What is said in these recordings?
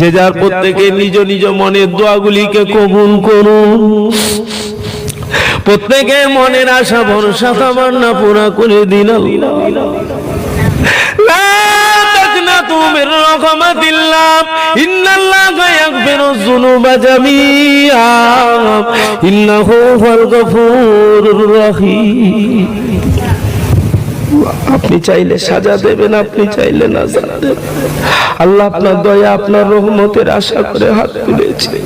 যে যার প্রত্যেকে নিজ নিজ মনের দোয়াগুলিকে কবুল করুন প্রত্যেকে মনের আশা ভরসা তামান্না পুরা করে দিন আল্লাহ। আপনি চাইলে সাজা দেবেন, আপনি চাইলে না দেবেন। আল্লাহ আপনার দয়া, আপনার রহমতের আশা করে হাত তুলেছে।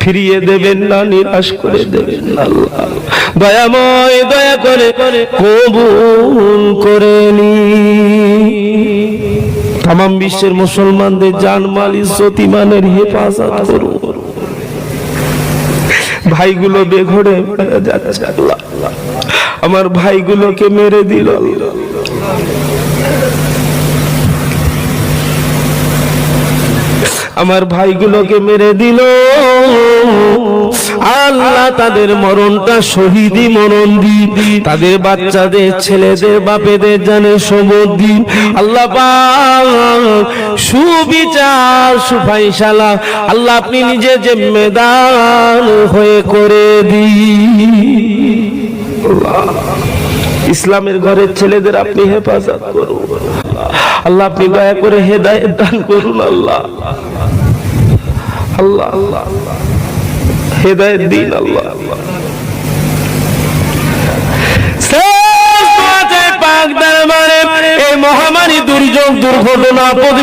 ফিরিয়ে দেবেন না, নিরাশ করে দেবেন আল্লাহ। দয়াময় দয়া করে কবুল করে নি তাম বিশ্বের মুসলমানদের জানমাল ইজ্জত ইমানের হেফাজত করুন ভাইগুলো বেঘরে যাচ্ছে আমার ভাইগুলোকে মেরে দিল আমার ভাইগুলোকে মেরে দিল আল্লাহ তাদের মরণটা শহীদি মরণ দি তাদের বাচ্চাদের, ছেলেদের, বাপেদের জানে সবর দিন। আল্লাহ সুবিচার সুফাইসালা আল্লাহ আপনি নিজে জিম্মেদার হয়ে করে দিন। ইসলামের ঘরের ছেলেদের আপনি হেফাজত করুন। আল্লাহ আপনি দয়া করে হেদায়েত দান করুন আল্লাহ। আল্লাহ আল্লাহ আল্লাহ। হেদায়েত দিন আল্লাহ এই মহামারী দুর্যোগ দুর্ঘটনা পদ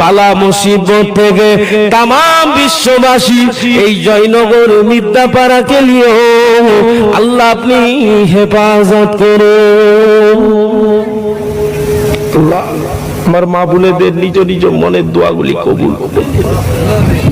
পালা মুসিবত থেকে তাম বিশ্ববাসী এই জয়নগর মিদ্যাপাড়াকে নিয়েও আল্লাহ আপনি হেফাজত আল্লাহ, আমার মা বোনেদের নিজ নিজ মনের দোয়াগুলি কবুল করুন।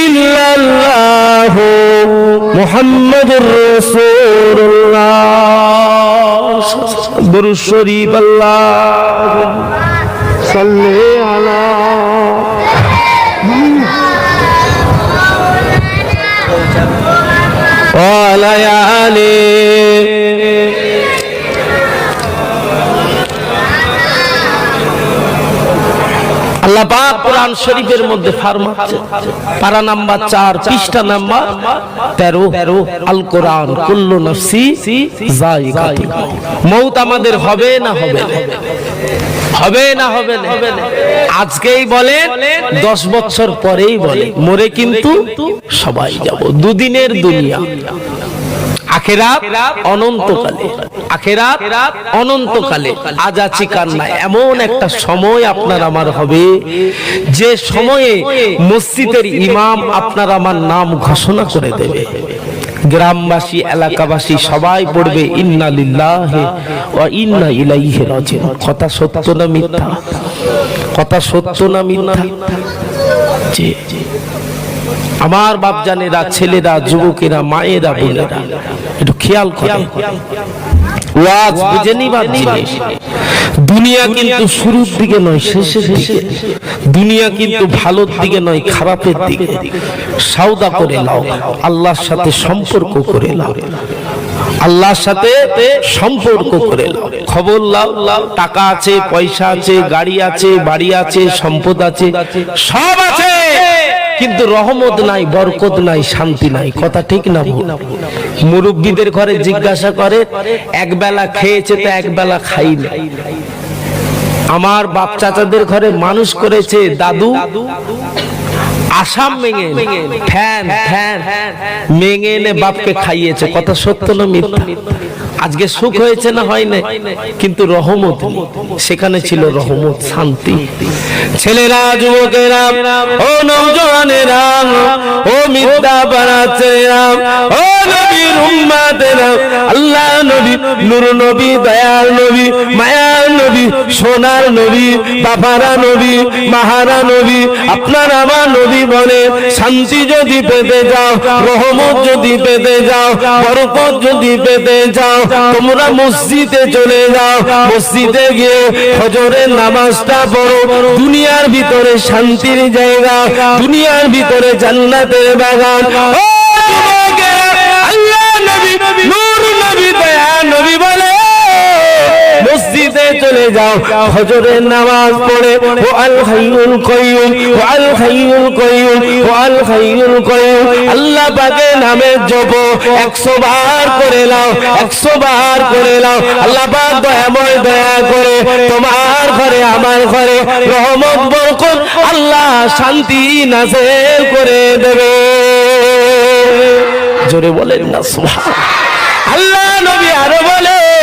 ইল্লাল্লাহ মুহাম্মাদুর রাসূলুল্লাহ। দরুদ শরীফ আল্লাহ সাল্লি আলা ওয়ালা আলি আল্লাহ পাক কোরআন শরীফের মধ্যে ফারমাচ্ছে। পারা নাম্বার 4 পৃষ্ঠা নাম্বার 13 আল কোরআন কুল্লু নফসি যায়িকাতুল মউত আমাদের হবে না হবে হবে না হবে না? আজকেই বলেন, দশ বছর পরেই বলে মরে কিন্তু সবাই যাব, দুদিনের দুনিয়া। আখেরাত অনন্তকালে। আখেরাত অনন্তকালে। আজ আছি কার নাই এমন একটা সময় আপনার আমার হবে। যে সময়ে মসজিদের ইমাম আপনার আমার নাম ঘোষণা করে দেবে। গ্রামবাসী এলাকাবাসী সবাই পড়বে ইন্না লিল্লাহি ওয়া ইন্না ইলাইহি রাজিউন। কথা সত্য না মিথ্যা? কথা সত্য না মিথ্যা? জি। আমার বাপজানেরা ছেলেরা যুবকেরা মায়েরা বোনেরা। একটু খেয়াল করে। ওয়াজ বুঝে নিবার জিনিস। দুনিয়া কিন্তু শুরুর দিকে নয় শেষের দিকে। দুনিয়া কিন্তু ভালোর দিকে নয় খারাপের দিকে। সাউদা করে লাও আল্লাহর সাথে সম্পর্ক করে লাও। আল্লাহর সাথে সম্পর্ক করে লাও। খবর লাও টাকা আছে পয়সা আছে গাড়ি আছে বাড়ি আছে সম্পদ আছে সব আছে। কিন্তু রহমত নাই, বরকত নাই, শান্তি নাই। কথা ঠিক না মুরব্বীদের ঘরে জিজ্ঞাসা করে, এক বেলা খেয়েছে তো এক বেলা খাইনি আমার বাপ চাচাদের ঘরে মানুষ করেছে, দাদু। আসাম মেঙে ফ্যান ফ্যান। মেঙে এনে বাপকে খাইয়েছে। কথা সত্য না মিথ্যা? আজকে সুখ হয়েছে না হয় না কিন্তু রহমত সেখানে ছিল রহমত শান্তি। ছেলেরা যুবকেরা ও নৌজওয়ানেরা ও মিথ্যা বানাচ্ছে ও নবীর উম্মাতেরা আল্লাহ নবী নূর নবী দয়াল নবী মায়ার নবী সোনার নবী বাবারা নবী মাহারা নবী আপনার আমার নবী বলে শান্তি যদি পেতে যাও রহমত যদি পেতে যাও বরকত যদি পেতে যাও তোমরা মসজিদে চলে যাও। মসজিদে গিয়ে হজরের নামাজটা পড়ো। দুনিয়ার ভিতরে শান্তির জায়গা, দুনিয়ার ভিতরে জান্নাতের বাগান। মসজিদে চলে যাও। হজরের নামাজ পড়ে। ও আল কাইয়ুম, ও আল কাইয়ুম, ও আল কাইয়ুম। আল্লাহ নামের জপ 100 বার করে নাও 100 বার করে নাও। আল্লাহ পাক দয়াময় দয়া করে তোমার ঘরে, আমার ঘরে রহমত, বরকত, আল্লাহ শান্তি নাযিল করে দেবে। জোরে বলেন না, সুবহান। আল্লাহ নবী আরও বলে ও আমার সাবিরা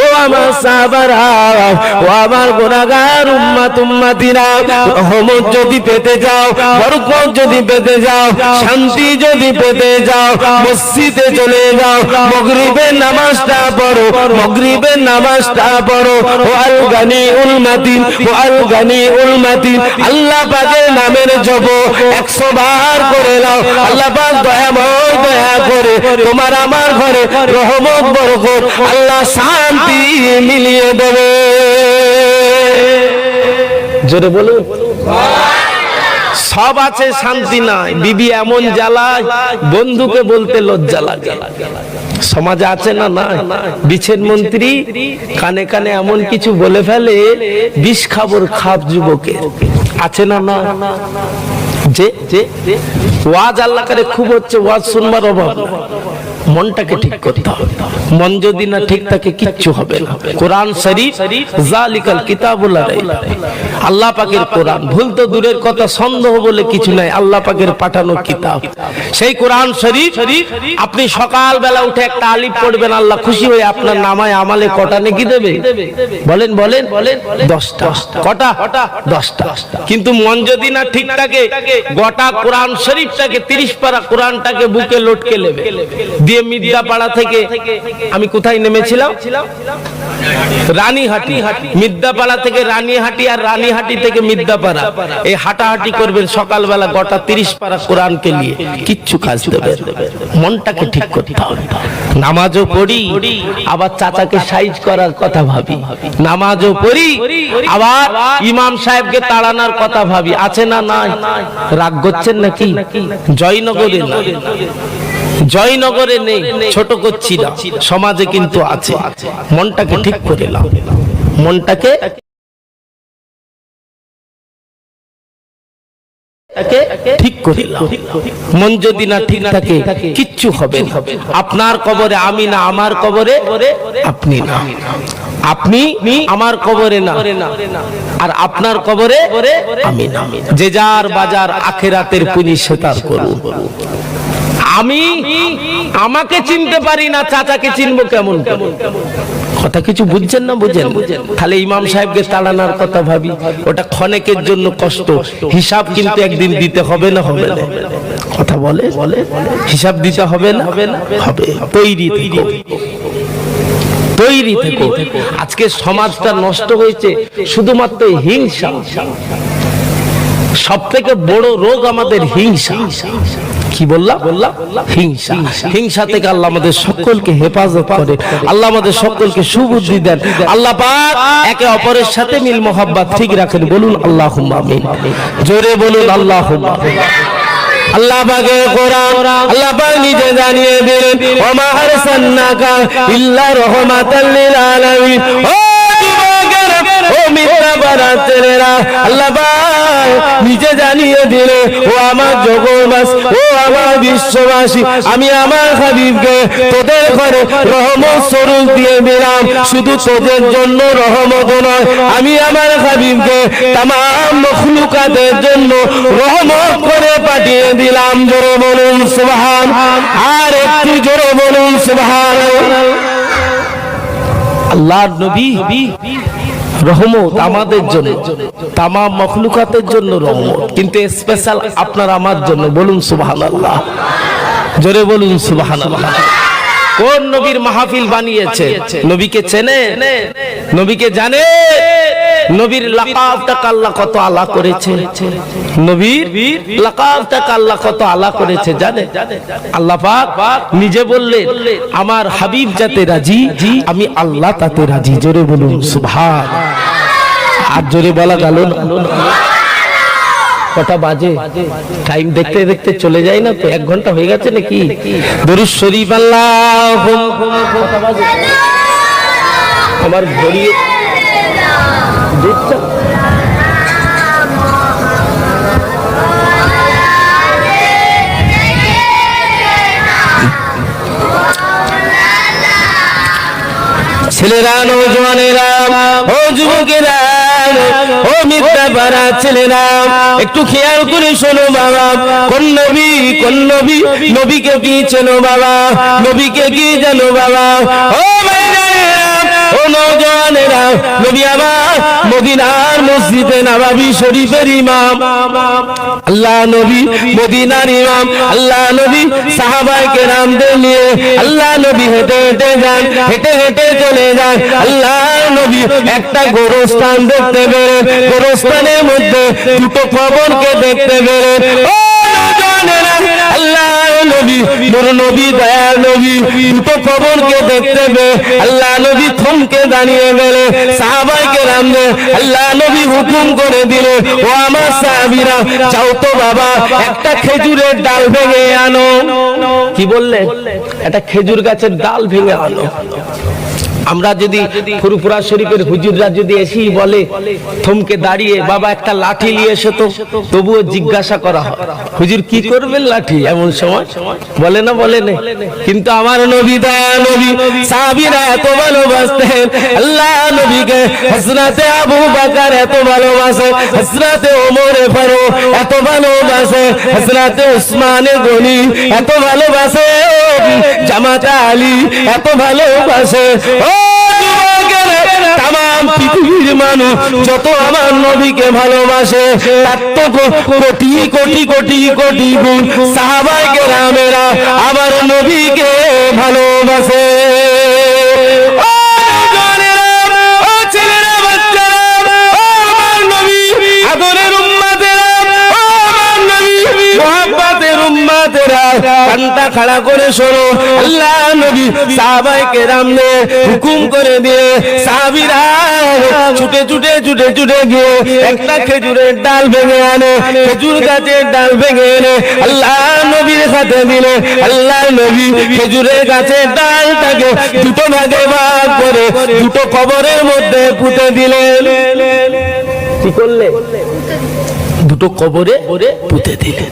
ও আমার সাবারা ও আমার গুনাহগার উম্মাত উম্মাতিরা রহমত যদি পেতে যাও, বরকত যদি পেতে যাও, শান্তি যদি পেতে যাও, মসজিদে চলে যাও মাগরিবের নামাজটা পড়ো মাগরিবের নামাজটা পড়ো, ও আল গানি উল মাতিন, ও আল গানি উল মাতিন, আল্লাহ পাকের নামের জপ 100 বার করে নাও, আল্লাহ পাক দয়াময় দয়া করে, তোমার আমার ঘরে রহমত, বরকত, আল্লাহ শান্তি মিলিয়ে দেবে। জোরে বলুন। সব আছে, শান্তি নাই। বিবি এমন জ্বালায়, বন্ধুকে বলতে লজ্জা লাগে। সমাজে আছে না না বিছের মন্ত্রী কানে কানে এমন কিছু বলে ফেলে, বিষ খাবর খাপ যুবকে আছে না না যে, ওয়াজ আল্লাহ করে খুব হচ্ছে, ওয়াজ শুনবার অভাব। মনটাকে ঠিক করতে হবে। মন যদি না ঠিক থাকে কিচ্ছু হবে না। কোরআন শরীফ জালিকাল কিতাবুল আল্লাহ পাকের কোরআন। ভুল তো দূরের কথা সন্দেহ বলে কিছু নাই। আল্লাহ পাকের পাঠানো কিতাব। সেই কোরআন শরীফ আপনি সকাল বেলা উঠে একটা আলিফ পড়বেন আল্লাহ খুশি হয়ে আপনার নামায় আমালে কটা নেকি দেবে? বলেন বলেন বলেন দশটা। কটা? দশটা। কিন্তু মন যদি না ঠিক থাকে গোটা কোরআন শরীফটাকে তিরিশ পারা কোরআনটাকে বুকে লটকে নেবে। দিয়ে মির্জাপাড়া থেকে আমি কোথায় নেমেছিলাম? রানীহাটি, মিদ্যাপাড়া থেকে রানীহাটি আর রানীহাটি থেকে মিদ্যাপাড়া। এই হাঁটাহাঁটি করবেন সকালবেলা গোটা তিরিশ পারা কোরআনকে নিয়ে। কিচ্ছু কাজ দেবে মনটাকে ঠিক করতে হবে। নামাজও পড়ি, আবার চাচাকে সাইজ করার কথা ভাবি। নামাজও পড়ি, আবার ইমাম সাহেবকে তাড়ানোর কথা ভাবি। আছে না নাই? রাগ করছেন নাকি? জয়নগরে না। জয়নগরে নেই, ছোট করছি না, সমাজে কিন্তু আছে। মনটাকে ঠিক করে নাও। মনটাকে মন যদি না ঠিক থাকে, কিচ্ছু হবে আপনার কবরে আমি না, আমার কবরে আপনি না। আপনি আমার কবরে না, আর আপনার কবরে আমি না। যে যার বাজার আখেরাতের পুনি সেতার করুন আমি আমাকে চিনতে পারি না, চাচাকে চিনবো কেমন কথা কিছু বুঝছেন না বুঝেন? তাহলে ইমাম সাহেবকে তাড়ানোর কথা ভাবি। ওটা ক্ষণেকের জন্য কষ্ট। হিসাব কিন্তু একদিন দিতে হবে না হবে না। কথা বলে? বলে হিসাব দিতে হবে না? হবে। না হবে তৈরি তৈরি থেকো। আজকে সমাজটা নষ্ট হয়েছে শুধুমাত্র হিংসা। সব থেকে বড় রোগ আমাদের হিংসা হিংসা। কি বললাম? হিংসা। হিংসা থেকে আল্লাহ আমাদের সকলকে হেফাজত করে। আল্লাহ আমাদের সকলকে সুবুদ্ধি দেন। আল্লাহ পাক একে অপরের সাথে মিল মোহাব্বত ঠিক রাখেন। বলুন আল্লাহ আমিন। জোরে বলুন আল্লাহ আল্লাহ পাকে কোরআন আল্লাহ পাক নিজে জানিয়ে দিলেন ওমা আরসালনাকা ইল্লা রাহমাতাল লিল আলামিন। ও যুবকেরা, ও আল্লাহ পাক নিজে জানিয়ে দিলে, ও আমার জগৎবাস ও আমার বিশ্ববাসী, আমি আমার হাবিবকে তোদের ঘরে রহমত স্বরূপ দিয়ে দিলাম। শুধু তোদের জন্য রহমত নয়, আমি আমার হাবিবকে তাম মখলুকাতের জন্য রহমত করে পাঠিয়ে দিলাম। জোরে বলুন, সুবহান। আর একটু জোরে বলুন, সুবহান। আল্লাহর নবী। রহমত আমাদের জন্য তামাম মখলুকাতের জন্য রহমত কিন্তু স্পেশাল আপনার আমার জন্য বলুন সুবহানাল্লাহ। জোরে বলুন সুবাহ কোন নবীর মাহফিল বানিয়েছে? নবীকে চেনে নবীকে জানে? নবীর লাকাবটাকে আল্লাহ কত আলা করেছে। নবীর লাকাবটাকে আল্লাহ কত আলা করেছে, জানে? আল্লাহ পাক নিজে বললেন, আমার হাবিব যাতে রাজি, আমি আল্লাহ তাতে রাজি। জোরে বলুন, সুবহান। আর জোরে বলা গেল কটা বাজে? টাইম দেখতে দেখতে চলে যায় না তো? এক ঘণ্টা হয়ে গেছে নাকি? দরুদ শরীফ আল্লাহ। আমার ঘড়ি দেখছ? ছেলেরা, নৌজওয়ানেরা, ও যুবকেরা, ও মিথ্যা পাড়া ছেলেরা, একটু খেয়াল করে শোনো বাবা। কোন নবী কোন নবী? নবীকে কি চেনো বাবা? নবীকে কি জানো বাবা? ও ও মদিনার মসজিদে নবাবী শরীফের ইমাম। আল্লাহ নবী, মদিনার ইমাম, আল্লাহ নবী নিয়ে আল্লাহ নবী হেঁটে হেঁটে যান, হেঁটে হেঁটে চলে যান। আল্লাহ নবী একটা গোরস্থান দেখতে পেরে গোরস্থানের মধ্যে দুটো কবরকে দেখতে আল্লাহ নবী নূর নবী দয়া নবী দেখতে আল্লাহ নবী থমকে দাঁড়িয়ে গেলে আল্লাহ নবী হুকুম করে দিলে, ও আমার সাহাবিরা, যাও তো বাবা, একটা খেজুরের ডাল ভেঙে আনো। কি বললে? একটা খেজুর গাছের ডাল ভেঙে আনো। আমরা যদি ফুরফুরা শরীফের হুজুররা যদি এসেই বলে, থমকে দাঁড়িয়ে বাবা একটা লাঠি নিয়ে এসে তো, তবুও জিজ্ঞাসা করা হয়। হুজুর কি করবেন লাঠি এমন সময়? বলে না বলে না। কিন্তু আমার নবী দয়া নবী, সাহাবীরা এত ভালোবাসতেন। আল্লাহ নবীকে হযরতে আবু বকর এত ভালোবাসে, হযরতে ওমর ফারুক এত ভালোবাসে, হযরতে উসমান গনি এত ভালোবাসে, জামাত আলী এত ভালোবাসে। ও মানুষ যত আমার নবীকে ভালোবাসে কোটি কোটি কোটি কোটি সাহাবাই কেরামেরা আমার নবীকে ভালোবাসে। কানটা খাড়া করে শোনো। আল্লাহ নবী সাহাবায়ে কেরামনে হুকুম করে দিয়ে, সাহাবীরা ছুটে ছুটে ছুটে ছুটে গিয়ে একটা খেজুরের ডাল ভেঙে আনে, খেজুর গাছের ডাল ভেঙে এনে আল্লাহ নবীর সাথে দিলে আল্লাহ নবী খেজুরের গাছের ডালটাকে দুটো ভাগে ভাগ করে দুটো কবরের মধ্যে পুঁতে দিলে কি করলে? দুটো কবরে পুঁতে দিলে।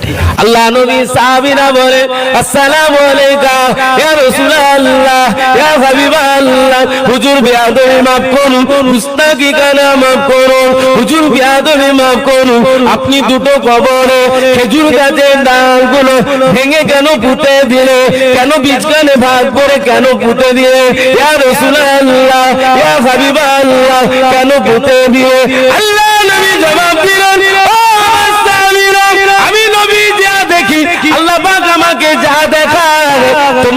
আল্লাহ নবী সাহাবীরা বলে, আসসালামু আলাইকা, ইয়া রাসূলুল্লাহ, ইয়া হাবিবাল্লাহ, হুজুর বিয়াদবি মাফ করুন, মুস্তাকি কানা মাফ করুন, হুজুর বিয়াদবি মাফ করুন, আপনি দুটো কবরে খেজুর গাছের ডালগুলো ভেঙে কেন পুঁতে দিলে? কেন বীজখানে ভাগ করে কেন পুঁতে দিয়ে ইয়া রাসূলুল্লাহ, ইয়া হাবিবাল্লাহ, কেন পুঁতে দিয়ে আল্লাহ নবী জবাব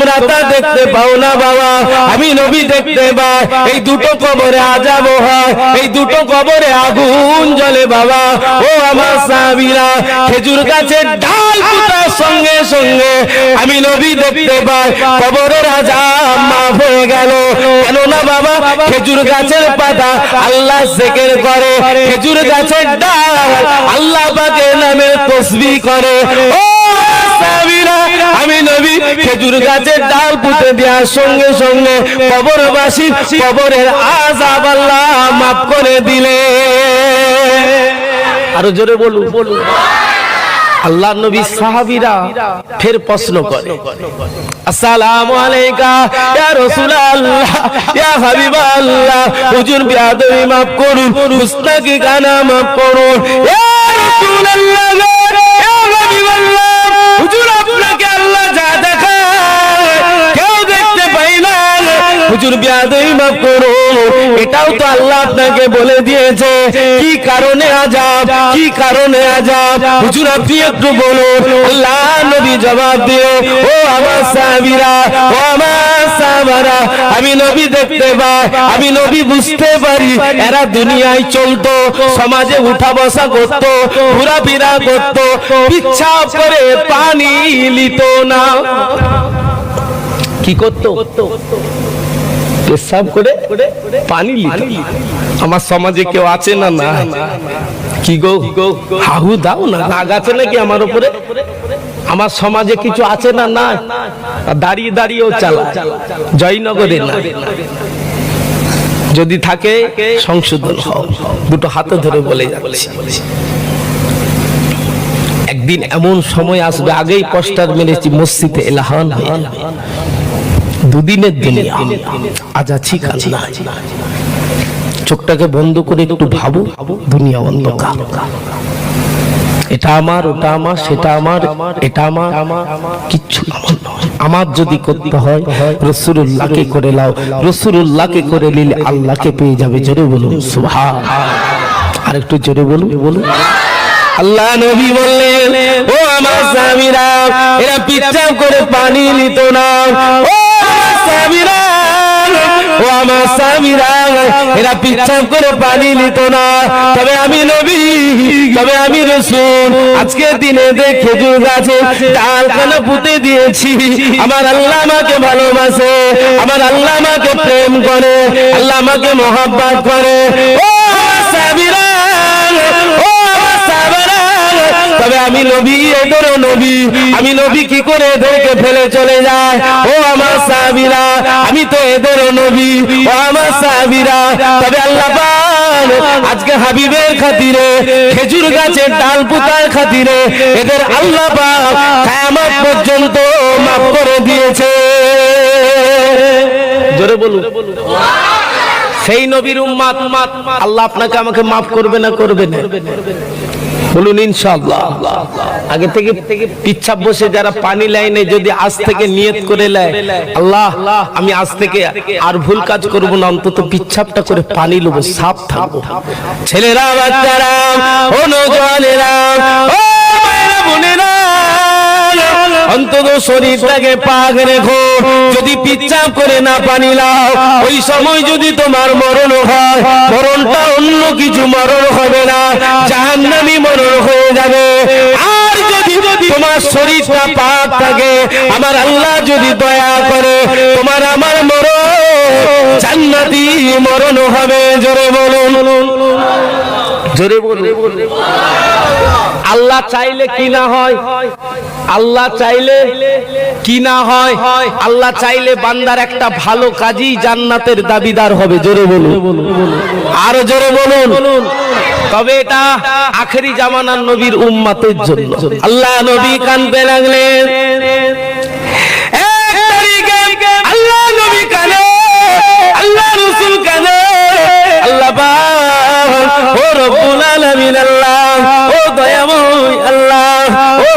তোমরা তা দেখতে পাও না, বাবা। আমি নবী দেখতে পাই। এই দুটো কবরে আজাব হয়। এই দুটো কবরে আগুন জ্বলে, বাবা। ও আমার সাহাবীরা, খেজুর গাছের ডাল পুতার সঙ্গে সঙ্গে আমি নবী দেখতে পাই। কবরের আজাব মাফ হয়ে গেল। কেন না বাবা, খেজুর গাছের পাতা আল্লাহ জেকের করে। খেজুর গাছের ডাল আল্লাহ পাকের নামে তসবি করে। ও খেজুর গাছের ডাল পুঁতে দেওয়ার সঙ্গে সঙ্গে কবরবাসী কবরের আজাব আল্লাহ মাফ করে দিলে। আরও জোরে বলুন বলুন। আল্লাহ নবী সাহাবীরা ফের প্রশ্ন করে। আসসালামু আলাইকা ইয়া রাসূলুল্লাহ ইয়া হাবিবাল্লাহ। হুজুর বিয়াদবি maaf করুন মুস্তাকি গানা maaf করুন। ইয়া রাসূলুল্লাহ ইয়া হাবিবাল্লাহ। হুজুর আপনাকে আল্লাহ যা দেখায় কেউ দেখতে পাই না হুজুর বিয়াদবি maaf করুন এটাও তো আল্লাহ আপনাকে বলে দিয়েছে। কি কারণে আজাব? কি কারণে আজাব? হুজুর, আপনি একটু বলুন। আল্লাহ নবী জবাব দিয়ে ও আমার সাহাবীরা, ও আমার সাহাবারা, আমি নবী দেখতে পাই, আমি নবী বুঝতে পারি, এরা দুনিয়ায় চলতো, সমাজে উঠা বসা করতো, ঘোরাফেরা করতো পিচ্ছাপ করে পানি লিত না। কি করতো? পেশাব করে পানি আমার সমাজে কেউ আছে না না? কি গো? হাহু দাও না। রাগ আছে নাকি আমার উপরে? আমার সমাজে কিছু আছে না না? দাঁড়িয়ে দাঁড়িয়েও চালা জয়নগরে না। যদি থাকে, সংশোধন হও। দুটো হাতে ধরে বলে যাচ্ছি। একদিন এমন সময় আসবে, আগেই পোস্টার মেরেছি মসজিদে এলাহান দুদিনের দুনিয়া আজ আছি কাল নাই। চোখটাকে বন্ধ করে একটু ভাবো, দুনিয়া অন্ধকার। এটা আমার, ওটা আমার, সেটা আমার, এটা আমার। আমার নয়। আমার যদি করতে হয় রসুল্লাহকে করে লাও রসুল্লাহকে করে নিলে আল্লাহকে পেয়ে যাবে। জোরে বলুন, সুবহান। আর একটু জোরে বলুন বলুন। আল্লাহ নবী বললেন, ও আমার স্বামীরা, এরা পিচ্ছাপ করে পানি নিত না। ও স্বামীরা এরা করে পানি নিত না। তবে আমি নবী, তবে আমি রসুন আজকে দিনে যে খেজুর গাছে ডাল কেন পুঁতে দিয়েছি? আমার আল্লাহ ভালোবাসে, আমার আল্লাহ আমাকে প্রেম করে, আল্লাহ আমাকে মহাব্বাত করে। ও তবে আমি নবী এদেরও নবী। আমি নবী কি করে এদেরকে ফেলে চলে যায়? ও আমার সাহাবিরা, আমি তো এদেরও নবী। ও আমার সাহাবিরা, তবে আল্লাহ আজকে হাবিবের খাতিরে, খেজুর গাছের ডাল পুতার খাতিরে, এদের আল্লাহ কিয়ামত পর্যন্ত মাফ করে দিয়েছে। জোরে বলুন। সেই নবীর উম্মাত, আল্লাহ আপনাকে আমাকে মাফ করবে না করবে না? বলুন, ইনশাআল্লাহ। আগে থেকে পিচ্ছাপ বসে যারা পানি লাইনে যদি আজ থেকে নিয়ত করে নেয় আল্লাহ, আমি আজ থেকে আর ভুল কাজ করব না, অন্তত পিচ্ছাপটা করে পানি লব সাফ থাকব। ছেলেরা, বাচ্চারা ও অন্তত শরীরটাকে পাক রেখো। যদি পিচ্ছাপ করে না পানি লাও ওই সময় যদি তোমার মরণ হয় মরণটা অন্য কিছু মরণ হবে না জাহান্নামী মরণ হয়ে যাবে। আর যদি তোমার শরীরটা পাক থাকে আমার আল্লাহ যদি দয়া করে তোমার আমার মরণ জান্নাতি মরণ হবে। জোরে বলুন। জোরে বলুন। আল্লাহ চাইলে কি না হয়? আল্লাহ চাইলে কি না হয়? আল্লাহ চাইলে বান্দার একটা ভালো কাজই জান্নাতের দাবিদার হবে, জোরে বলুন। আরও জোরে বলুন। তবে এটা আখেরি জামানার নবীর উম্মাতের জন্য। আল্লাহ নবী কানতে লাগলেন আল্লাহ নবী কানে, আল্লাহ রসুল কানে। আল্লাহ ও রব্বুল আলামিন আল্লাহ, ও দয়াময় আল্লাহ ও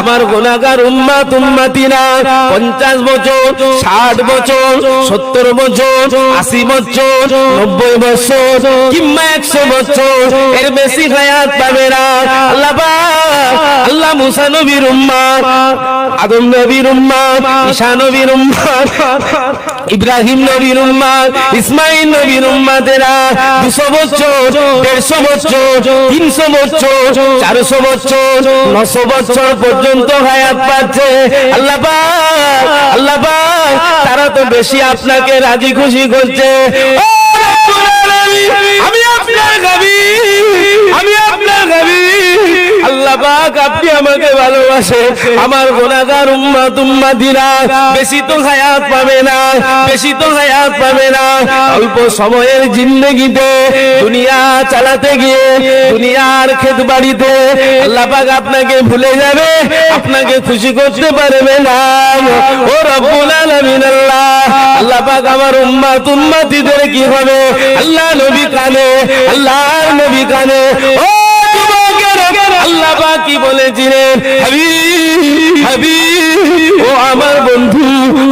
আমার গুনাহগার উম্মাত উম্মাতিনা 50 বছর 60 বছর 70 বছর 80 বছর 90 বছর, কিংবা 100 বছর, এর বেশি হায়াত পাবে না। আল্লাহ আল্লাহ মুসা নবীর উম্মাত আদম নবীর উম্মাত ঈসা নবীর উম্মাত ইব্রাহিম নবীর উম্মাত ইসমাইল নবীর উম্মাতেরা 200 বছর 150 বছর 300 বছর 400 বছর 900 বছর পর্যন্ত হায়াত পাচ্ছে। আল্লাহ আল্লাহ তারা তো বেশি আপনাকে রাজি খুশি করছে। আমি আপনার গাবি আল্লাহ পাক আপনি আমাকে ভালোবাসে আমার গোনাগার উম্মাত উম্মাতিরা বেশি তো হায়াত পাবে না, বেশি তো হায়াত পাবে না। অল্প সময়ের জিন্দগিতে দুনিয়া চালাতে গিয়ে, দুনিয়ার ক্ষেত বাড়িতে আল্লাহ পাক আপনাকে ভুলে যাবে, আপনাকে খুশি করতে পারবে না। ও রব্বুল আলামিন আল্লাহ আল্লাহ পাক আমার উম্মাত উম্মাতিদের কি হবে? আল্লাহ নবী কানে আল্লাহ নবী কানে। ও আল্লাহ পাক কি বলেছিলেন ও আমার বন্ধু,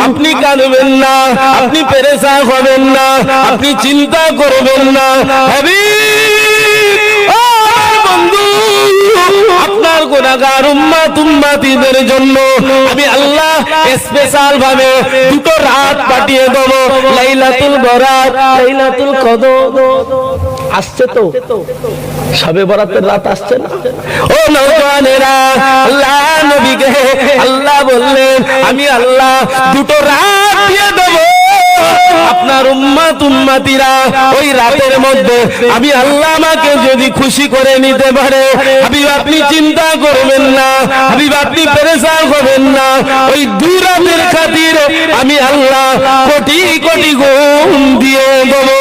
আপনি কাঁদবেন না, আপনি পেরেশান হবেন না, আপনি চিন্তা করবেন না উম্মাতিদের জন্য আল্লাহ স্পেশাল ভাবে রাত আসছে তো? সবে বরাতের রাত আসছে না? ও নওজওয়ানেরা আল্লাহ নবীকে আল্লাহ বললেন, আমি আল্লাহ দুটো রাত দিয়ে দেবো। আপনার উম্মাত উম্মাতিরা ওই রাতের মধ্যে আমি আল্লাহ আমাকে যদি খুশি করে নিতে পারে, হাবিব আপনি চিন্তা করবেন না, হাবিব আপনি পেরেশান হবেন না। ওই দুই রাতের খাতিরে আমি আল্লাহ কোটি কোটি গুণ দিয়ে দেবো।